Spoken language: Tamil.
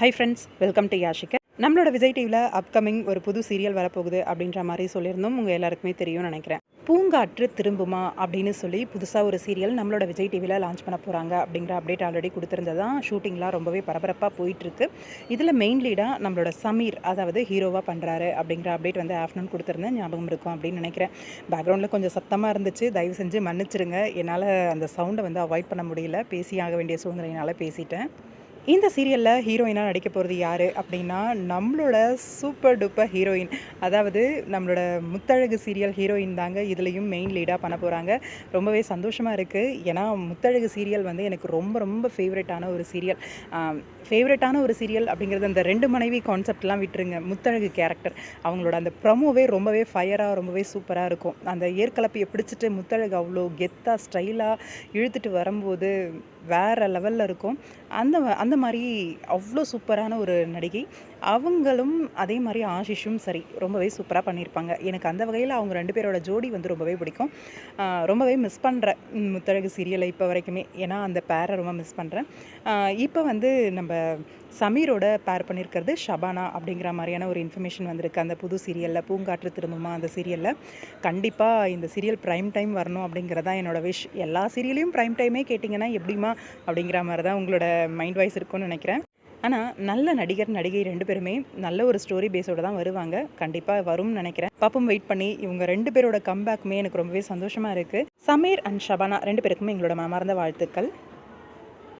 Hi friends welcome to Yashika நம்மளோட விஜய் டிவியில் அப்கமிங் ஒரு புது சீரியல் வரப்போகுது அப்படின்ற மாதிரி சொல்லியிருந்தோம். உங்கள் எல்லாருக்குமே தெரியும்னு நினைக்கிறேன். பூங்காற்று திரும்புமா அப்படின்னு சொல்லி புதுசாக ஒரு சீரியல் நம்மளோட விஜய் டிவியில் லான்ச் பண்ண போகிறாங்க அப்படிங்கிற அப்டேட் ஆல்ரெடி கொடுத்துருந்ததான் ஷூட்டிங்லாம் ரொம்பவே பரபரப்பாக போயிட்டுருக்கு. இதில் மெயின் லீடாக நம்மளோட சமீர் அதாவது ஹீரோவாக பண்ணுறாரு அப்படிங்கிற அப்டேட் வந்து ஆஃப்டர்நூன் கொடுத்துருந்தேன். ஞாபகம் இருக்கும் அப்படின்னு நினைக்கிறேன். பேக்ரவுண்டில் கொஞ்சம் சத்தமாக இருந்துச்சு. தயவு செஞ்சு மன்னிச்சிருங்க. என்னால் அந்த சவுண்டை வந்து அவாய்ட் பண்ண முடியல. பேசி ஆக வேண்டிய சூழ்நிலையினால் பேசிட்டேன். இந்த சீரியலில் ஹீரோயினாக நடிக்க போகிறது யார் அப்படின்னா நம்மளோட சூப்பர் டூப்பர் ஹீரோயின் அதாவது நம்மளோட முத்தழகு சீரியல் ஹீரோயின் தாங்க இதுலேயும் மெயின் லீடாக பண்ண போகிறாங்க ரொம்பவே சந்தோஷமாக இருக்குது ஏன்னா முத்தழகு சீரியல் வந்து எனக்கு ரொம்ப ரொம்ப ஃபேவரட்டான ஒரு சீரியல் ஃபேவரட்டான ஒரு சீரியல் அப்படிங்கிறது அந்த ரெண்டு மனைவி கான்செப்ட்லாம் விட்டுருங்க. முத்தழகு கேரக்டர் அவங்களோட அந்த ப்ரமோவே ரொம்பவே ஃபயராக ரொம்பவே சூப்பராக இருக்கும். அந்த ஏற்கலப்பையை பிடிச்சிட்டு முத்தழகு அவ்வளோ கெத்தாக ஸ்டைலாக இழுத்துட்டு வரும்போது வேறு லெவலில் இருக்கும். அந்த அந்த மாதிரி அவ்வளோ சூப்பரான ஒரு நடிகை. அவங்களும் அதே மாதிரி ஆஷிஷும் சரி ரொம்பவே சூப்பராக பண்ணியிருப்பாங்க எனக்கு அந்த வகையில் அவங்க ரெண்டு பேரோட ஜோடி வந்து ரொம்பவே பிடிக்கும். ரொம்பவே மிஸ் பண்ணுறேன் முத்தழகு சீரியலை இப்போ வரைக்குமே. ஏன்னா அந்த பேரை ரொம்ப மிஸ் பண்ணுறேன் இப்போ வந்து நம்ம சமீரோட பேர் பண்ணியிருக்கிறது ஷபானா அப்படிங்கிற மாதிரியான ஒரு இன்ஃபர்மேஷன் வந்திருக்கு. அந்த புது சீரியலில் பூங்காற்று திரும்புமா அந்த சீரியலில் கண்டிப்பாக இந்த சீரியல் ப்ரைம் டைம் வரணும் அப்படிங்கிறதா என்னோட விஷ் எல்லா சீரியலையும் ப்ரைம் டைமே கேட்டிங்கன்னா எப்படிமா அப்படிங்கிற மாதிரி தான் உங்களோட மைண்ட் வாய்ஸ் இருக்கும்னு நினைக்கிறேன். ஆனால் நல்ல நடிகர் நடிகை ரெண்டு பேருமே நல்ல ஒரு ஸ்டோரி பேஸோட தான் வருவாங்க. கண்டிப்பாக வரும்னு நினைக்கிறேன். பாப்பம் வெயிட் பண்ணி. இவங்க ரெண்டு பேரோட கம்பேக்குமே எனக்கு ரொம்பவே சந்தோஷமாக இருக்குது சமீர் அண்ட் ஷபானா ரெண்டு பேருக்குமே எங்களோட மனமார்ந்த வாழ்த்துக்கள்.